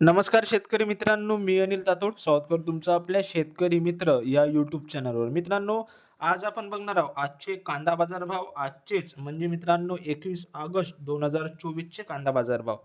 नमस्कार शेतकरी मित्रांनो मी अनिल तातोड. स्वागत करतो तुमचं आपल्या शेतकरी मित्र या यूट्यूब चॅनलवर मित्रांनो आज आपण बघणार आहोत आजचे कांदा बाजार भाव आजचेच म्हणजे मित्रांनो एकवीस ऑगस्ट दोन हजार चोवीसचे कांदा बाजार भाव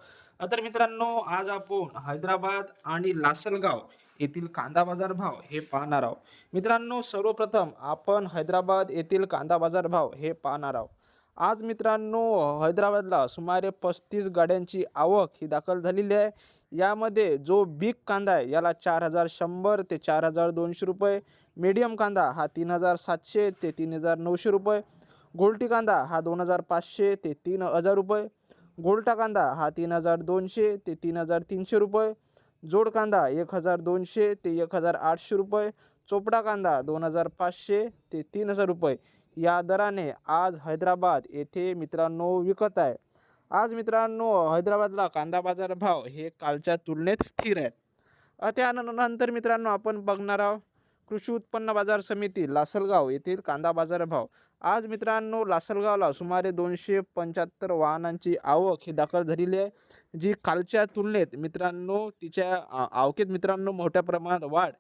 तर मित्रांनो आज आपण हैदराबाद आणि लासलगाव येथील कांदा बाजार भाव हे पाहणार आहोत. मित्रांनो सर्वप्रथम आपण हैदराबाद येथील कांदा बाजार भाव हे पाहणार आहोत. आज मित्रांनो हैदराबादला सुमारे पस्तीस गाड्यांची आवक ही दाखल झालेली आहे. यामध्ये जो बिग कांदा आहे याला चार हजार शंभर ते चार हजार दोनशे रुपये मीडियम कांदा हा तीन हजार सातशे ते तीन हजार नऊशे रुपये गोल्टी कांदा हा दोन हजार पाचशे ते तीन हजार रुपये गोल्टा कांदा हा तीन हजार दोनशे ते तीन हजार तीनशे रुपये जोड कांदा एक हजार दोनशे ते एक हजार आठशे रुपये चोपडा कांदा दोन हजार पाचशे ते तीन हजार रुपये. या दराने आज हैदराबाद येथे मित्रांनो विकत आहे. आज मित्रांनो हैदराबादला कांदा बाजार भाव हे कालच्या तुलनेत स्थिर आहेत. त्यानंतर मित्रांनो आपण बघणार आहोत कृषी उत्पन्न बाजार समिती लासलगाव येथील कांदा बाजार भाव. आज मित्रांनो लासलगावला सुमारे दोनशे पंच्याहत्तर वाहनांची आवक ही दाखल झालेली आहे जी कालच्या तुलनेत मित्रांनो तिच्या आवकेत मित्रांनो मोठ्या प्रमाणात वाढ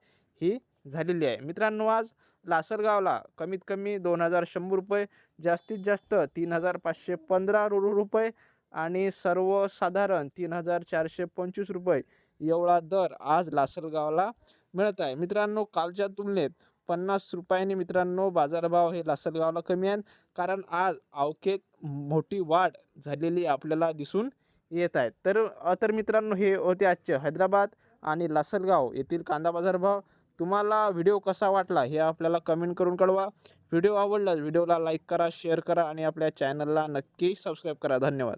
ही झालेली आहे. मित्रांनो आज लासलगावला कमीत कमी दोन हजार शंभर रुपये जास्तीत जास्त तीन हजार पाचशे पंधरा रु- रुपये आणि सर्वसाधारण तीन हजार चारशे पंचवीस रुपये एवढा दर आज लासलगावला मिळत आहे. मित्रांनो कालच्या तुलनेत पन्नास रुपयांनी मित्रांनो बाजारभाव हे लासलगावला कमी आहेत कारण आज अवकेत मोठी वाढ झालेली आपल्याला दिसून येत आहे. तर तर मित्रांनो हे होते आजचे हैदराबाद आणि लासलगाव येथील कांदा बाजारभाव. तुम्हाला व्हिडिओ कसा वाटला हे आपल्याला कमेंट करून कळवा. व्हिडिओ आवडला व्हिडिओला लाईक करा शेअर करा आणि आपल्या चॅनलला नक्की सबस्क्राईब करा. धन्यवाद.